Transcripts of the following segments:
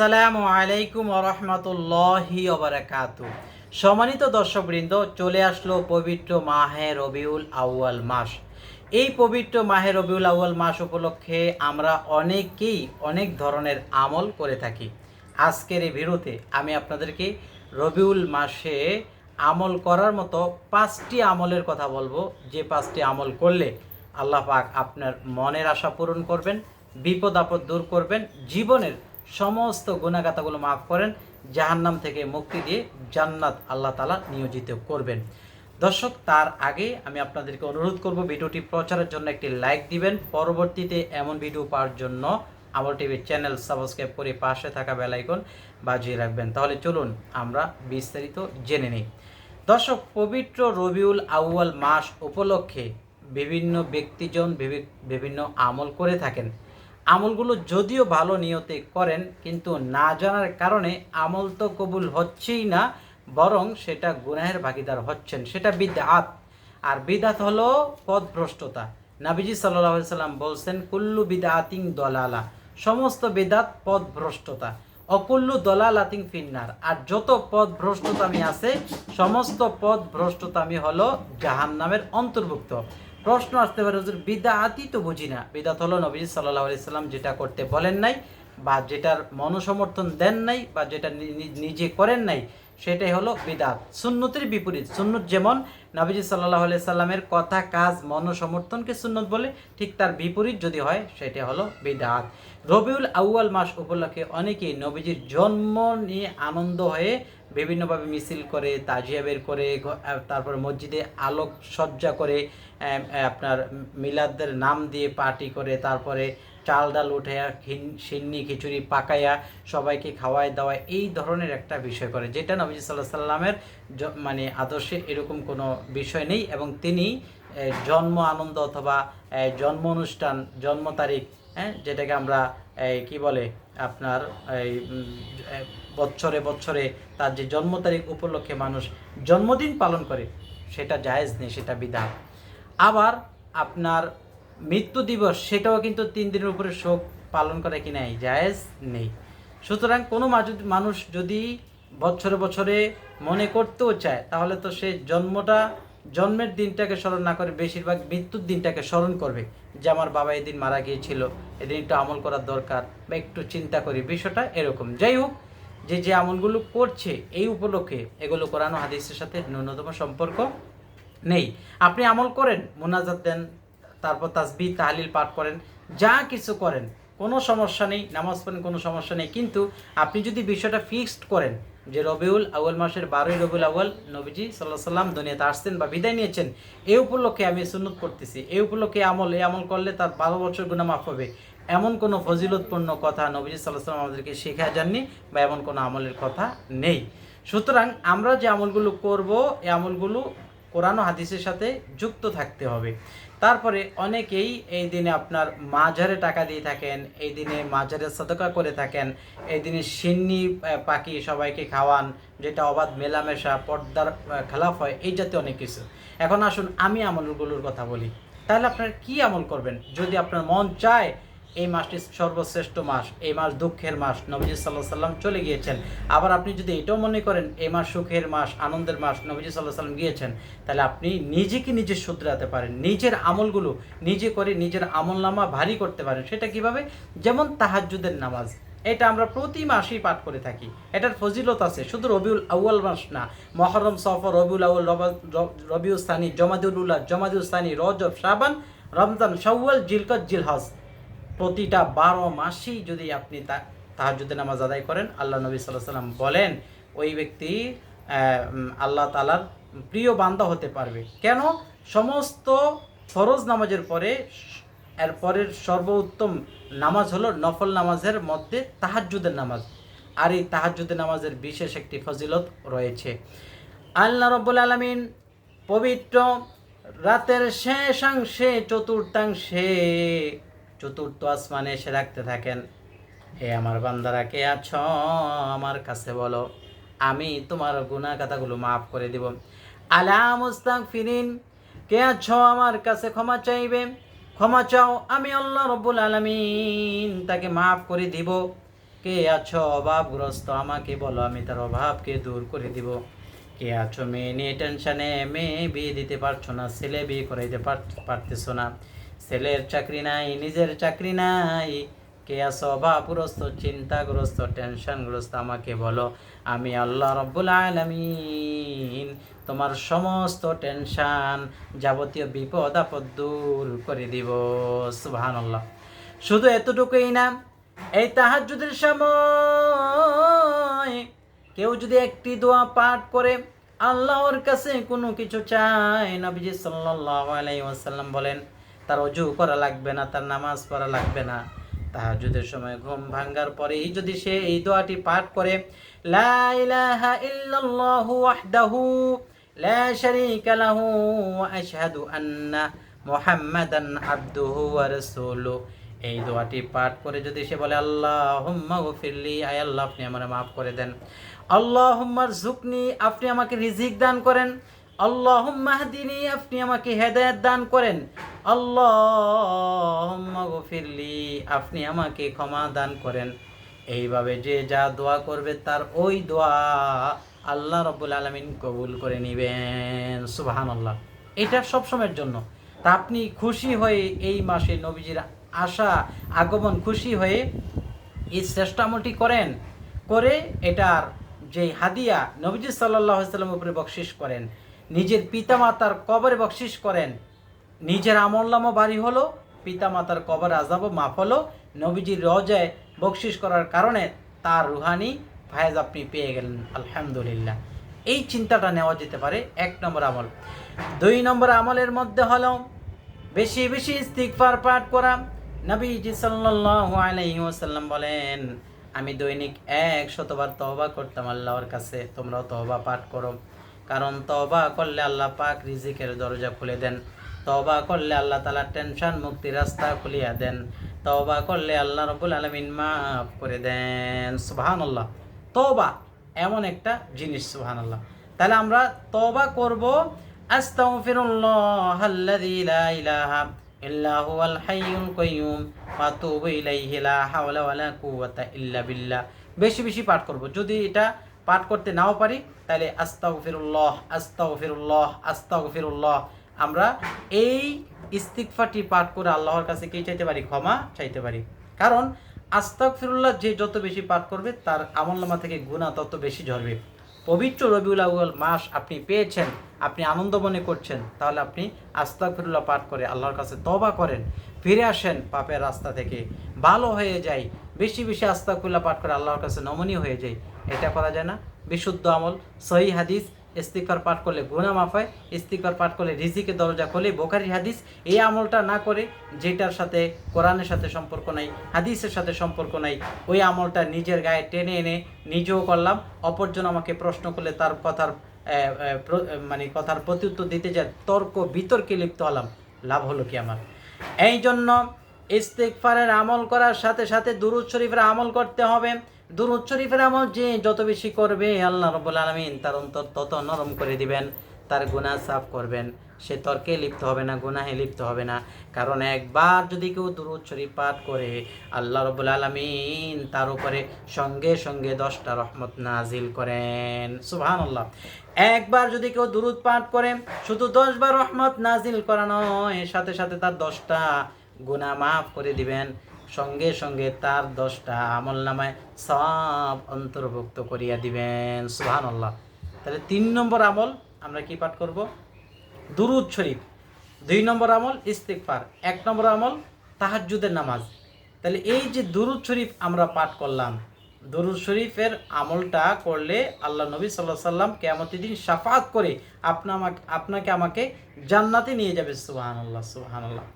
আসসালামু আলাইকুম রহমতুল্লাহি ওবরাকাত সম্মানিত দর্শকবৃন্দ, চলে আসলো পবিত্র মাহে রবিউল আউয়াল মাস। এই পবিত্র মাহে রবিউল আউয়াল মাস উপলক্ষে আমরা অনেকেই অনেক ধরনের আমল করে থাকি। আজকের এই ভিডিওতে আমি আপনাদেরকে রবিউল মাসে আমল করার মতো পাঁচটি আমলের কথা বলব। যে পাঁচটি আমল করলে আল্লাহ পাক আপনার মনের আশা পূরণ করবেন, বিপদ আপদ দূর করবেন, জীবনের সমস্ত গুণাগাতাগুলো মাফ করেন, জাহান্নাম থেকে মুক্তি দিয়ে জান্নাত আল্লাহ তালা নিয়োজিত করবেন। দর্শক, তার আগে আমি আপনাদেরকে অনুরোধ করব, ভিডিওটি প্রচারের জন্য একটি লাইক দিবেন। পরবর্তীতে এমন ভিডিও পাওয়ার জন্য আমার টিভির চ্যানেল সাবস্ক্রাইব করে পাশে থাকা বেলাইকন বাজিয়ে রাখবেন। তাহলে চলুন আমরা বিস্তারিত জেনে নিই। দর্শক, পবিত্র রবিউল আউয়াল মাস উপলক্ষে বিভিন্ন ব্যক্তিজন বিভি- বিভিন্ন আমল করে থাকেন। আমলগুলো যদিও ভালো নিয়তে করেন, কিন্তু না জানার কারণে আমল তো কবুল হচ্ছেই না, বরং সেটা গুনাহের ভাগিদার হচ্ছেন। সেটা বিদআত। আর বিদাত হলো পদভ্রষ্টতা। নাবিজি সাল্লাহ সাল্লাম বলছেন, কুল্লু বিদাতিং দলালা। সমস্ত বিদাত পদভ্রষ্টতা। অকুল্লু দলালাতিং ফিন্নার। আর যত পদ ভ্রষ্টতামি আছে, সমস্ত পদ ভ্রষ্টতামি হলো জাহান্নামের অন্তর্ভুক্ত। প্রশ্ন আসতে পারে, হুজুর বিদাতি তো বুঝি না। বিদাত হলো নবী সাল্লাহ আলাইসাল্লাম যেটা করতে বলেন নাই, বা যেটার মনসমর্থন দেন নাই, বা যেটা নিজে করেন নাই সেটাই হলো বিদাত। সুন্নতের বিপরীত। সুন্নত যেমন নবীজি সাল্লাহ সাল্লামের কথা, কাজ, মনসমর্থনকে সুন্নত বলে, ঠিক তার বিপরীত যদি হয়, সেটা হলো বিদাত। রবিউল আউয়াল মাস উপলক্ষে অনেকেই নবীজির জন্ম নিয়ে আনন্দ হয়ে বিভিন্নভাবে মিছিল করে, তাজিয়া বের করে তারপর মসজিদে আলোক সজ্জা করে আপনার মিলাদদের নাম দিয়ে পার্টি করে, তারপরে চাল ডাল উঠে সিন্নি, খিচুড়ি পাকাইয়া সবাইকে খাওয়ায় দাওয়ায় এই ধরনের একটা বিষয় করে, যেটা নবীজি সাল্লাহ সাল্লামের মানে আদর্শে এরকম কোনো বিষয় নেই এবং তিনি জন্ম আনন্দ অথবা জন্ম অনুষ্ঠান, জন্ম তারিখ হ্যাঁ যেটাকে আমরা কি বলে, আপনার, এই বছরে বছরে তার যে জন্ম তারিখ উপলক্ষে মানুষ জন্মদিন পালন করে, সেটা জায়েজ নেই, সেটা বিধান। আবার আপনার মৃত্যু দিবস, সেটাও কিন্তু তিন দিনের উপরে শোক পালন করে কি নাই, জায়েজ নেই। সুতরাং কোনো মানুষ যদি বছরে বছরে মনে করতেও চায়, তাহলে তো সে জন্মটা, জন্মের দিনটাকে স্মরণ না করে বেশিরভাগ মৃত্যুর দিনটাকে স্মরণ করবে। যে আমার বাবা এদিন মারা গিয়েছিল, এদিন একটু আমল করার দরকার বা একটু চিন্তা করি, বিষয়টা এরকম। যাই হোক, যে যে আমলগুলো করছে এই উপলক্ষে, এগুলো কোরআন হাদিসের সাথে ন্যূনতম সম্পর্ক নেই। আপনি আমল করেন, মোনাজাত দেন তারপর তাসবি তাহলিল পাঠ করেন, যা কিছু করেন, কোনো সমস্যা নেই, নামাজ পড়েন, কোনো সমস্যা নেই। কিন্তু আপনি যদি বিষয়টা ফিক্সড করেন, যে রবিউল আউয়াল মাসের বারোই রবিউল আউয়াল নবীজি সাল্লাহ সাল্লাম দুনিয়াতে আসছেন বা বিদায় নিয়েছেন এই উপলক্ষে আমি সুন্নত করতেছি এই উপলক্ষে আমল, এই আমল করলে তার বারো বছর গুণা মাফ হবে। এমন কোনো ফজিলতপূর্ণ কথা নবীজি সাল্লাহ সাল্লাম আমাদেরকে শেখা যাননি বা এমন কোনো আমলের কথা নেই। সুতরাং আমরা যে আমলগুলো করব, এই আমলগুলো কোরআন হাদিসের সাথে যুক্ত থাকতে হবে। তারপরে অনেকেই এই দিনে আপনার মাঝারে টাকা দিয়ে থাকেন, এই দিনে মাঝারে সদকা করে থাকেন, এই দিনে সিন্নি পাখি সবাইকে খাওয়ান, যেটা অবাধ মেলামেশা, পর্দার খেলাফ হয়, এই জাতীয় অনেক কিছু। এখন আসুন আমি আমলগুলোর কথা বলি। তাহলে আপনার কি আমল করবেন? যদি আপনার মন চায় এই মাসটি সর্বশ্রেষ্ঠ মাস, এই মাস দুঃখের মাস, নবীজি সাল্লাহ সাল্লাম চলে গিয়েছেন। আবার আপনি যদি এটাও মনে করেন, এই মাস সুখের মাস, আনন্দের মাস, নবীজি সাল্লাহ সাল্লাম গিয়েছেন, তাহলে আপনি নিজেকে নিজে শুধরাতে পারেন। নিজের আমলগুলো নিজে করে নিজের আমলনামা ভারী করতে পারেন। সেটা কীভাবে? যেমন তাহাজ্জুদের নামাজ। এটা আমরা প্রতি মাসেই পাঠ করে থাকি। এটার ফজিলত আছে। শুধু রবিউল আউয়াল মাস না, মহরম, সফর, রবিউল আউয়াল রবা- র- রবিউল সানি, জমাদুল উল্লাহ জমাদুল সানি, রজব, শাবান, রমজান, শাওয়াল, জিলকত, জিলহজ। প্রতিটা বারো মাসেই যদি আপনি তা- তাহাজ্জুদের নামাজ আদায় করেন, আল্লাহ নবী সাল্লাহ সাল্লাম বলেন, ওই ব্যক্তি আল্লাহ তালার প্রিয় বান্দা হতে পারবে। কেন? সমস্ত ফরজ নামাজের পরে এর পরের সর্বোত্তম নামাজ হলো নফল নামাজের মধ্যে তাহাজ্জুদের নামাজ। আর এই তাহাজ্জুদের নামাজের বিশেষ একটি ফজিলত রয়েছে। আল্লাহ রব্বুল আলমিন পবিত্র রাতের শেষাংশে, চতুর্থাংশে চতুর্থ আসমানে এসে রাখতে থাকেন হে আমার বান্দারা, কে আছ? আমার কাছে বলো, আমি তোমার গুনাহ কথাগুলো মাফ করে দিব। আলা মুস্তাক ফিরিন কে আছো? আমার কাছে ক্ষমা চাইবে। ক্ষমা চাও, আমি আল্লাহ রব্বুল আলমিন তাকে মাফ করে দিব। কে আছো? অভাবগ্রস্ত, আমাকে বলো, আমি তার অভাবকে দূর করে দিব। কে আছো? মেয়ে নিয়ে টেনশনে, মেয়ে বিয়ে দিতে পারছ না, ছেলে বিয়ে করাইতে পার- পারতেছো না। ছেলের চাকরি নাই, নিজের চাকরি নাই। কে আছো অভাবগ্রস্ত, চিন্তাগ্রস্ত, টেনশনগ্রস্ত? আমাকে বলো, আমি আল্লাহ রব্বুল আলমিন। তোমার সমস্ত টেনশান যাবতীয় বিপদ, আপদ দূর করে দিব। সুবহান আল্লাহ শুধু এতটুকুই না, এই তাহাজ্জুদের সময় কেউ যদি একটি দোয়া পাঠ করে, আল্লাহর কাছে কোনো কিছু চায়, নবীজি সাল্লাল্লাহু আলাইহি ওয়াসাল্লাম বলেন তার অজু করা লাগবে না, তার নামাজ পড়া লাগবে না। তাহাজ্জুদের সময় ঘুম ভাঙ্গার পরেই যদি সে এই দোয়াটি পাঠ করে, লা ইলাহা ইল্লাল্লাহু ওয়াহদাহু লা শারীকা লাহু ওয়া আশহাদু আন্না মুহাম্মাদান আবদুহু ওয়া এই দোয়াটি পাঠ করে যদি সে বলে, আল্লাহুম্মা গফিরলি আয় আল্লাহ আপনি আমার মাফ করে দেন। আল্লাহুম্মার ঝুকনি আপনি আমাকে রিজিক দান করেন। হাদিনি, আপনি আমাকে হেদায়েত দান করেন। আল্লাহুম্মা গফিরলি, আপনি আমাকে ক্ষমা দান করেন। এইভাবে যে যা দোয়া করবে তার ওই দোয়া আল্লাহ রব্বুল আলমিন কবুল করে নেবেন সুবাহান আল্লাহ এটা সবসময়ের জন্য। তা আপনি খুশি হয়ে এই মাসে নবীজির আশা, আগমন খুশি হয়ে এই শ্রেষ্ঠ আমলটি করেন, করে এটার যে হাদিয়া নবীজি সাল্লাহ সাল্লাম উপরে বকশিস করেন। নিজের পিতামাতার কবরে বকশিস করেন। নিজের আমল্লামও বাড়ি হলো, পিতামাতার কবর আজাবও মাফ হলো। নবীজির রজায় বকশিস করার কারণে তার রুহানি ফায়েজ আপনি পেয়ে গেলেন, আলহামদুলিল্লাহ। এই চিন্তাটা নেওয়া যেতে পারে, এক নম্বর আমল। দুই নম্বর আমলের মধ্যে হলো, বেশি বেশি ইস্তিগফার পাঠ করা। নবীজি ওয়াসাল্লাম বলেন, আমি দৈনিক এক শতবার তওবা করতাম আল্লাহর কাছে, তোমরাও তহবা পাঠ করো। কারণ তবা করলে আল্লাহ পাক রিজিকের দরজা খুলে দেন। তবা করলে আল্লাহ তালা টেনশন মুক্তি রাস্তা খুলিয়া দেন। তবা করলে আল্লাহ রব্বুল আলামিন মাফ করে দেন। সুবহানাল্লাহ। তবা এমন একটা জিনিস, সুবহানাল্লাহ। তাহলে আমরা তওবা করব ইলাহা লা ইল্লা বেশি বেশি পাঠ করব। যদি এটা পাঠ করতে নাও পারি তাহলে আস্তাগফিরুল্লাহ আস্তাগফিরুল্লাহ আস্তাগফিরুল্লাহ। আমরা এই ইস্তিগফারটি পাঠ করে আল্লাহর কাছে কি চাইতে পারি? ক্ষমা চাইতে পারি। কারণ আস্তাক ফিরুল্লাহ যে যত বেশি পাঠ করবে, তার আমলনামা থেকে গুণা তত বেশি ঝরবে। পবিত্র রবিউল আউয়াল মাস আপনি পেয়েছেন, আপনি আনন্দ মনে করছেন, তাহলে আপনি আস্তাগফিরুল্লাহ পাঠ করে আল্লাহর কাছে তবা করেন। ফিরে আসেন পাপের রাস্তা থেকে। ভালো হয়ে যাই বেশি বেশি আস্তাগফিরুল্লাহ পাঠ করে আল্লাহর কাছে নমনীয় হয়ে যায় এটা করা যায় না। বিশুদ্ধ আমল, সহি হাদিস ইস্তিকফার পাঠ করলে গুনাহ মাফ হয় ইস্তিকফার পাঠ করলে রিজিকে দরজা খোলে। বোখারি হাদিস, এই আমলটা না করে যেটার সাথে কোরআনের সাথে সম্পর্ক নাই, হাদিসের সাথে সম্পর্ক নাই, ওই আমলটা নিজের গায়ে টেনে এনে নিজেও করলাম, অপরজন আমাকে প্রশ্ন করলে তার কথার মানে কথার প্রত্যুত্তর দিতে যায়, তর্ক বিতর্কে লিপ্ত হলাম। লাভ হলো কি আমার? এই জন্য ইস্তেকফারের আমল করার সাথে সাথে দুরুদ শরীফের আমল করতে হবে। দুরুদ শরীফের আমল যে যত বেশি করবে, আল্লাহ রব্বুল আলমিন তার অন্তর তত নরম করে দিবেন, তার গুনাহ সাফ করবেন। সে তর্কে লিপ্ত হবে না, গুনাহে লিপ্ত হবে না। কারণ একবার যদি কেউ দুরুদ শরীফ পাঠ করে, আল্লাহ রব্বুল আলমিন তার উপরে সঙ্গে সঙ্গে দশটা রহমত নাজিল করেন। সুবহানাল্লাহ। একবার যদি কেউ দুরুদ পাঠ করে, শুধু দশবার রহমত নাজিল করা নয় সাথে সাথে তার দশটা গুনাহ মাফ করে দিবেন। সঙ্গে সঙ্গে তার দশটা আমল নামায় সব অন্তর্ভুক্ত করিয়া দিবেন। সুহান আল্লাহ তাহলে তিন নম্বর আমল আমরা কি পাঠ করব? দুরুদ শরীফ। দুই নম্বর আমল ইস্তিকফার এক নম্বর আমল তাহাজ্জুদের নামাজ। তাহলে এই যে দুরুদ শরীফ আমরা পাঠ করলাম, দরুদ শরীফের আমলটা করলে আল্লাহ নবী সাল্লাহ সাল্লাম কেমতি দিন সাফাত করে আপনা আমাকে আপনাকে আমাকে জান্নাতে নিয়ে যাবে। সুহান আল্লাহ সুহান আল্লাহ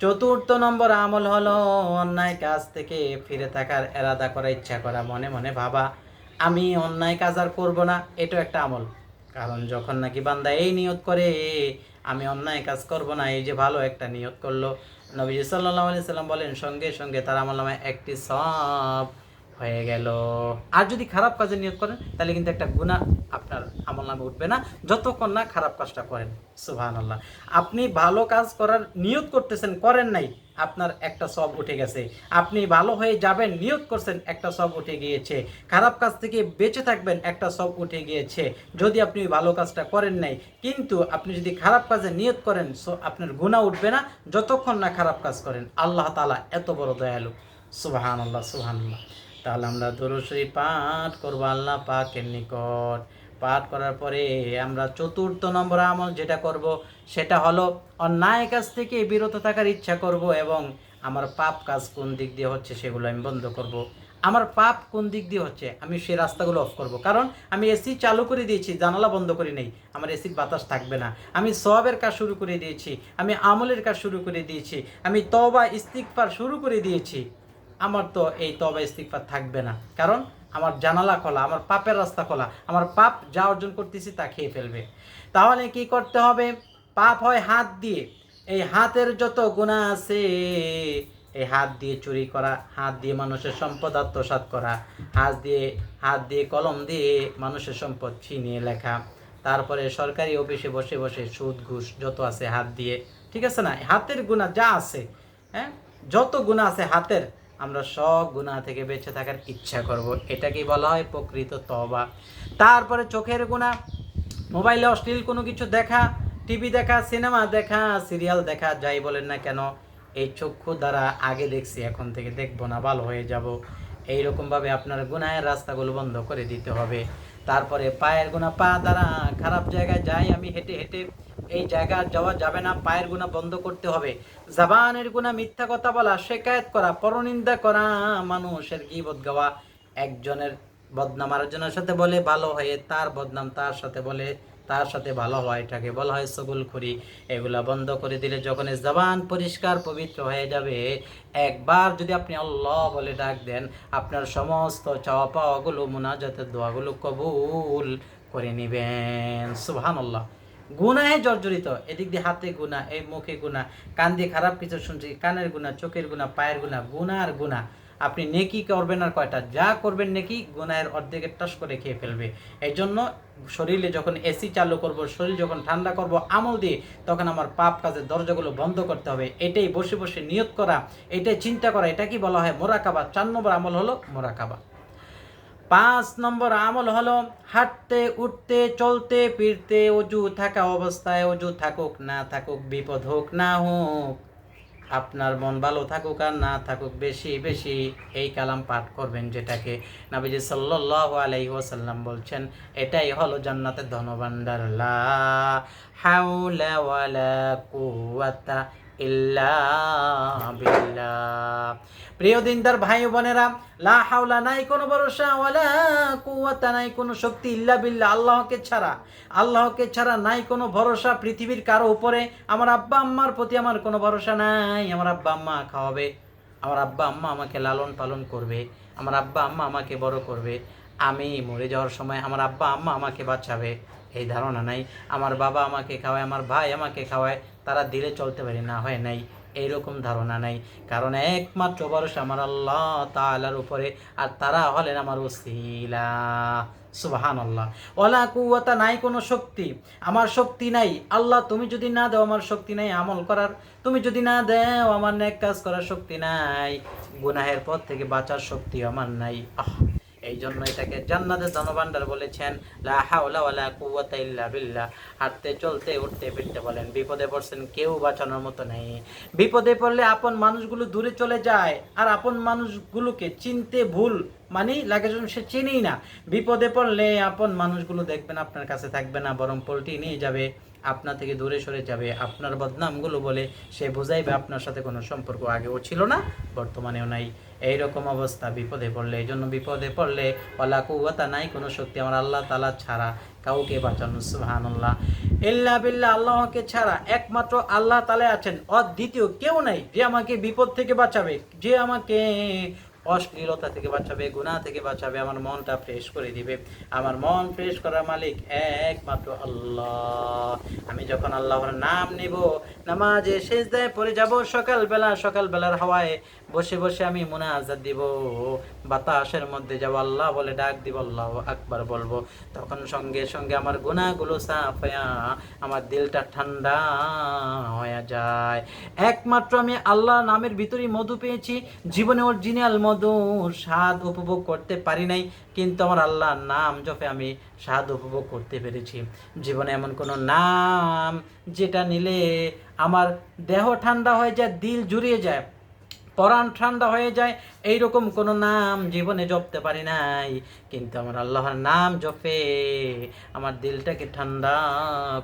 চতুর্থ নম্বর আমল হলো অন্যায় কাজ থেকে ফিরে থাকার এরাদা করা ইচ্ছা করা, মনে মনে ভাবা, আমি অন্যায় কাজ আর করব না, এটাও একটা আমল। কারণ যখন নাকি বান্দা এই নিয়ত করে, আমি অন্যায় কাজ করব না, এই যে ভালো একটা নিয়ত করল, নবীজি সাল্লাহ আলি সাল্লাম বলেন, সঙ্গে সঙ্গে তার আমল নামায় একটি সব হয়ে গেল। আর যদি খারাপ কাজে নিয়োগ করেন, তাহলে কিন্তু একটা গুণা আপনার আমল নামে উঠবে না, যতক্ষণ না খারাপ কাজটা করেন। সুহান আল্লাহ আপনি ভালো কাজ করার নিয়ত করতেছেন, করেন নাই, আপনার একটা সব উঠে গেছে। আপনি ভালো হয়ে যাবেন, নিয়ত করছেন, একটা সব উঠে গিয়েছে। খারাপ কাজ থেকে বেঁচে থাকবেন, একটা সব উঠে গিয়েছে। যদি আপনি ভালো কাজটা করেন নাই, কিন্তু আপনি যদি খারাপ কাজে নিয়োগ করেন, সো আপনার গুণা উঠবে না, যতক্ষণ না খারাপ কাজ করেন। আল্লাহ তালা এত বড় দয়ালু। সুবাহান আল্লাহ সুবাহান আল্লাহ তাহলে আমরা দরুশ্রী পাঠ করব আল্লাহ পাকের নিকট। পাঠ করার পরে আমরা চতুর্থ নম্বর আমল যেটা করব, সেটা হলো অন্যায় কাজ থেকে বিরত থাকার ইচ্ছা করব এবং আমার পাপ কাজ কোন দিক দিয়ে হচ্ছে সেগুলো আমি বন্ধ করব। আমার পাপ কোন দিক দিয়ে হচ্ছে আমি সেই রাস্তাগুলো অফ করব। কারণ আমি এসি চালু করে দিয়েছি, জানালা বন্ধ করি নেই, আমার এসির বাতাস থাকবে না। আমি সবের কাজ শুরু করে দিয়েছি, আমি আমলের কাজ শুরু করে দিয়েছি, আমি তবা ইস্তিকফার শুরু করে দিয়েছি। আমার তো এই তবা ইস্তিকফার থাকবে না। কারণ আমার জানালা খোলা, আমার পাপের রাস্তা খোলা, আমার পাপ যা অর্জন করতেছি তা খেয়ে ফেলবে। তাহলে কি করতে হবে? পাপ হয় হাত দিয়ে। এই হাতের যত গুণা আছে, এই হাত দিয়ে চুরি করা, হাত দিয়ে মানুষের সম্পদ আত্মসাৎ করা, হাত দিয়ে হাত দিয়ে কলম দিয়ে মানুষের সম্পদ ছিনিয়ে লেখা। তারপরে সরকারি অফিসে বসে বসে সুদ, ঘুষ যত আছে হাত দিয়ে। ঠিক আছে না? হাতের গুণা যা আছে হ্যাঁ? যত গুণা আছে হাতের আমরা সব গুণা থেকে বেঁচে থাকার ইচ্ছা করব। এটাকেই বলা হয়? প্রকৃত তবা তারপরে চোখের গুণা মোবাইলে অশ্লীল কোনো কিছু দেখা, টিভি দেখা, সিনেমা দেখা, সিরিয়াল দেখা, যাই বলেন না কেন, এই চক্ষু দ্বারা আগে দেখছি, এখন থেকে দেখব না, ভালো হয়ে যাব। এইরকমভাবে আপনার গুনাহের রাস্তাগুলো বন্ধ করে দিতে হবে। তারপরে পায়ের গুণা পা দ্বারা খারাপ জায়গায় যাই, আমি হেঁটে হেঁটে এই জায়গা যাওয়া যাবে না, পায়ের গুণা বন্ধ করতে হবে। জাবানের গুণা মিথ্যা কথা বলা, শেকায়ত করা, পরনিন্দা করা, মানুষের গিবত গাওয়া। একজনের বদনাম আরেকজনের সাথে বলে ভালো হয়ে, তার বদনাম তার সাথে বলে, তার সাথে ভালো হয়, এটাকে বলা হয় সগুল করি এগুলা বন্ধ করে দিলে যখন জবান পরিষ্কার, পবিত্র হয়ে যাবে, একবার যদি আপনি আল্লাহ বলে ডাক দেন, আপনার সমস্ত চাওয়া পাওয়াগুলো মুনাজাতের দোয়াগুলো কবুল করে নেবেন। সুবহান আল্লাহ গুনাহে জর্জরিত। এদিক দিয়ে হাতে গুণা এই মুখে গুণা কান দিয়ে খারাপ কিছু শুনছি, কানের গুণা চোখের গুণা পায়ের গুণা গুণা আর গুণা আপনি নেকি করবেন আর কয়টা? যা করবেন নেকি, গুনাহের অর্ধেকের টাস করে খেয়ে ফেলবে। এই জন্য শরীরে যখন এসি চালু করব, শরীর যখন ঠান্ডা করব, আমল দিয়ে তখন আমার পাপ কাজের দরজাগুলো বন্ধ করতে হবে। এটাই বসে বসে নিয়ত করা, এটাই চিন্তা করা, এটা কি বলা হয় মোরাকাবা? চার নম্বর আমল হলো মোরাকাবা। পাঁচ নম্বর আমল হলো, হাঁটতে, উঠতে, চলতে, ফিরতে, অজু থাকা অবস্থায় অজু থাকুক, না থাকুক, বিপদ হোক, না হোক। আপনার মন ভালো থাকুক আর না থাকুক, বেশি বেশি এই কালাম পাঠ করবেন যেটাকে নাবিজি সাল্লাল্লাহু আলাইহি ওয়াসাল্লাম বলছেন, এটাই হলো জান্নাতের ধনভাণ্ডার। লা হাওলা ওয়ালা কুওয়াতা ইল্লা প্রিয় দিনদার ভাই বোনেরা, লা হাওলা নাই কোনো ভরসা, ওয়ালা কুওয়াতা নাই কোনো শক্তি ইল্লা বিল্লাহ। আল্লাহকে ছাড়া আল্লাহকে ছাড়া নাই কোনো ভরসা পৃথিবীর কারও উপরে। আমার আব্বা আম্মার প্রতি আমার কোনো ভরসা নাই। আমার আব্বা আম্মা খাওয়াবে, আমার আব্বা আম্মা আমাকে লালন পালন করবে, আমার আব্বা আম্মা আমাকে বড় করবে। আমি মরে যাওয়ার সময় আমার আব্বা আম্মা আমাকে বাঁচাবে, এই ধারণা নাই। আমার বাবা আমাকে খাওয়ায়, আমার ভাই আমাকে খাওয়ায় তারা দিলে চলতে পারে, না হয় নাই। এইরকম ধারণা নাই। কারণ একমাত্র ভরসা আমার আল্লাহ তালার উপরে, আর তারা হলেন আমার ওসিলা। সুবাহান আল্লাহ ওলা কুয়াতা নাই কোনো শক্তি। আমার শক্তি নাই। আল্লাহ, তুমি যদি না দাও আমার শক্তি নাই আমল করার। তুমি যদি না দেও আমার নেক কাজ করার শক্তি নাই। গুনাহের পথ থেকে বাঁচার শক্তি আমার নাই। আহ। এই জন্য এটাকে জান্নাতের ধনভাণ্ডার বলেছেন ইল্লা হাঁটতে, চলতে, উঠতে, ফিরতে বলেন, বিপদে পড়ছেন কেউ বাঁচানোর মতো নেই। বিপদে পড়লে আপন মানুষগুলো দূরে চলে যায়, আর আপন মানুষগুলোকে চিনতে ভুল মানে লাগে সে চিনেই না। বিপদে পড়লে আপন মানুষগুলো দেখবেন আপনার কাছে থাকবে না, বরং পোল্টি নিয়ে যাবে। আপনা থেকে দূরে সরে যাবে। আপনার বদনামগুলো বলে সে বোঝাইবে আপনার সাথে কোনো সম্পর্ক আগেও ছিল না, বর্তমানেও নাই। এইরকম অবস্থা, বিপদে পড়লে এই জন্য বিপদে পড়লে ওলা কুয়াতা নাই, কোনো শক্তি আমার আল্লাহ তালা ছাড়া কাউকে বাঁচানো সুহানুল্লাহ ইল্লা বিল্লাহ, আল্লাহকে ছাড়া একমাত্র আল্লাহ তালে আছেন। অদ্বিতীয় কেউ নাই যে আমাকে বিপদ থেকে বাঁচাবে। যে আমাকে অশ্লীলতা থেকে বাঁচাবে, গুণা থেকে বাঁচাবে, আমার মনটা ফ্রেশ করে দিবে। আমার মন ফ্রেশ করার মালিক একমাত্র আল্লাহ। আমি যখন আল্লাহর নাম নিব, নামাজে শেষ দেয় পরে যাব, সকালবেলা, সকালবেলার হাওয়ায় বসে বসে আমি মোনাজাত দিব। বাতাসের মধ্যে যাব, আল্লাহ বলে ডাক দিব, আল্লাহ আকবার বলব। তখন সঙ্গে সঙ্গে আমার গুণাগুলো সাফ হইয়া আমার দিলটা ঠান্ডা হয়ে যায়। একমাত্র আমি আল্লাহ নামের ভিতরেই মধু পেয়েছি। জীবনে অরিজিনাল মধুর স্বাদ উপভোগ করতে পারি নাই, কিন্তু আমার আল্লাহর নাম জপে আমি স্বাদ উপভোগ করতে পেরেছি। জীবনে এমন কোনো নাম যেটা নিলে আমার দেহ ঠান্ডা হয়ে যায়, দিল জুড়িয়ে যায়। পরাণ ঠান্ডা হয়ে যায় এইরকম কোনো নাম জীবনে জপতে পারি নাই। কিন্তু আমার আল্লাহর নাম জপে আমার দিলটাকে ঠান্ডা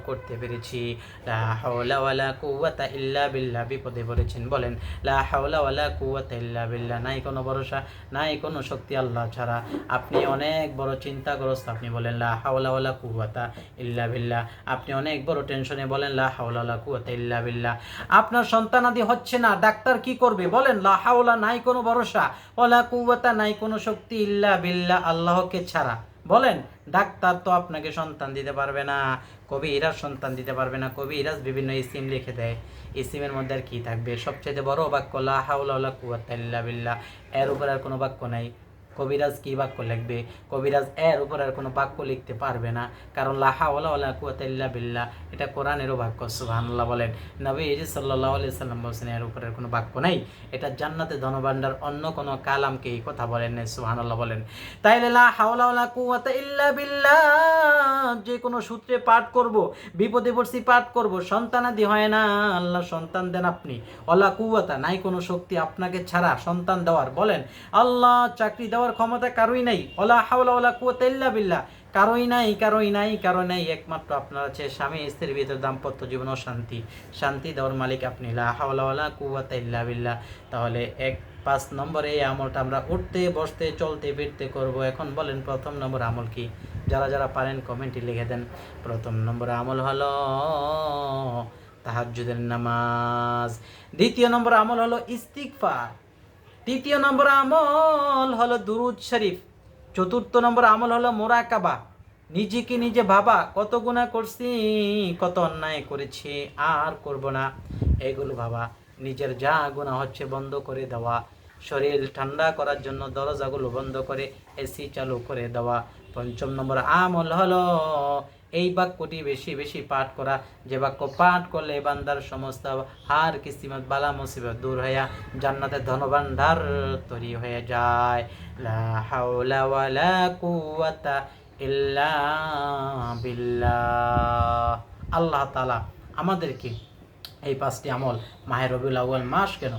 করতে পেরেছি। লা কুওয়াতা ইল্লা বিল্লাহ, বিপদে পড়েছেন, বলেন, লা হাওলা কুওয়াতা ইল্লা বিল্লাহ, নাই কোনো ভরসা, নাই কোনো শক্তি আল্লাহ ছাড়া। আপনি অনেক বড় চিন্তাগ্রস্ত, আপনি বলেন, লা হাওলা কুওয়াতা ইল্লা বিল্লাহ। আপনি অনেক বড় টেনশনে বলেন, লা হাওলা কুওয়াতা ইল্লা বিল্লাহ। আপনার সন্তানাদি হচ্ছে না, ডাক্তার কি করবে? বলেন, লা হাওলা, নাই কোনো ভরসা। ওলা কুয়াতা নাই, কোনো শক্তি ইল্লা বিল্লা আল্লাহকে ছাড়া। বলেন, ডাক্তার তো আপনাকে সন্তান দিতে পারবে না কবি ইরাজ সন্তান দিতে পারবে না কবি ইরাজ বিভিন্ন ইসিম লিখে দেয়। ইসিমের মধ্যে আর কি থাকবে? সবচেয়ে বড় বাক্য, লা হাওলা ওলা কুওয়াতা ইল্লা বিল্লা এর উপর আর কোনো বাক্য নাই। কবিরাজ কি বাক্য লিখবে? কবিরাজ এর উপর আর কোনো বাক্য লিখতে পারবে না। কারণ লাহা ওলা ওলা কুয়াতা ইল্লা বিল্লাহ। এটা কোরআনেরও বাক্য, সুবহানাল্লাহ বলেন। নবী ইজি সাল্লাল্লাহু আলাইহি সাল্লাম বলছেন, এর উপর আর কোনো বাক্য নাই। এটা জান্নাতে ধনভাণ্ডার অন্য কোনো কালামকে এই কথা বলেন নাই, সুবহানাল্লাহ বলেন। তাইলে লা হাওলা ওলা কুয়াতা ইল্লা বিল্লাহ, যে কোনো সূত্রে পাঠ করব, বিপদে পড়ছি পাঠ করব, সন্তানাদি হয় না। আল্লাহ সন্তান দেন আপনি। অলা কুয়াতা নাই কোনো শক্তি আপনাকে ছাড়া সন্তান দেওয়ার। বলেন, আল্লাহ চাকরি দেওয়ার ক্ষমতা কারোই নাই। অলা হাওলা ওলা কুয়াতা ইল্লা বিল্লাহ। কারোই নাই কারোই নাই কারও নাই, একমাত্র আপনার আছে স্বামী, স্ত্রীর ভিতর দাম্পত্য জীবন ও শান্তি। শান্তি দেওয়ার মালিক আপনি। লা হাওলা ওয়ালা কুওয়াতা ইল্লা বিল্লাহ। তাহলে এক পাঁচ নম্বরে এই আমলটা আমরা উঠতে, বসতে, চলতে, ফিরতে করব। এখন বলেন, প্রথম নম্বর আমল কি? যারা যারা পারেন, কমেন্টে লিখে দেন। প্রথম নম্বর আমল হলো তাহাজ্জুদের নামাজ। দ্বিতীয় নম্বর আমল হলো ইস্তিগফার। তৃতীয় নম্বর আমল হলো দুরুদ শরীফ। চতুর্থ নম্বর আমল হলো মোরাকাবা। নিজেকে নিজে ভাবা, কত গুণা করছি, কত অন্যায় করেছি, আর করব না। এগুলো ভাবা, নিজের যা গুণা হচ্ছে বন্ধ করে দেওয়া, শরীর ঠান্ডা করার জন্য দরজাগুলো বন্ধ করে এসি চালু করে দেওয়া। পঞ্চম নম্বর আমল হলো এই বাক্যটি বেশি বেশি পাঠ করা, যে বাক্য পাঠ করলে বান্দার সমস্ত হার, কিসিমত, বালা, মুসিবত দূর হইয়া জান্নাতে ধনভাণ্ডার তৈরি হয়ে যায়। লা হাওলা ওয়ালা কুওয়াতা ইল্লা বিল্লাহ। আল্লাহ তালা আমাদেরকে এই পাঁচটি আমল মাহের রবিউল আউয়াল মাস কেন?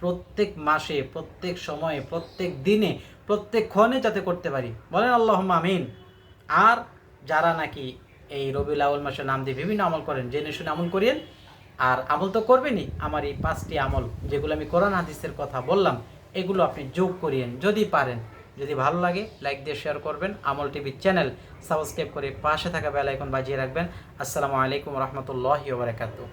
প্রত্যেক মাসে, প্রত্যেক সময়ে, প্রত্যেক দিনে, প্রত্যেক ক্ষণে যাতে করতে পারি। বলেন আল্লাহ আমিন। আর যারা নাকি এই রবিউল আউল মাসের নাম দিয়ে বিভিন্ন আমল করেন। জেনে শুনে আমল করিয়েন। আর আমল তো করবেনই। আমার এই পাঁচটি আমল যেগুলো আমি কোরআন হাদিসের কথা বললাম, এগুলো আপনি যোগ করিয়েন। যদি পারেন, যদি ভালো লাগে, লাইক দিয়ে শেয়ার করবেন। আমল টিভি চ্যানেল সাবস্ক্রাইব করে পাশে থাকা বেল আইকন বাজিয়ে রাখবেন। আসসালামু আলাইকুম রহমতুল্লাহি ওবরাকাতুহ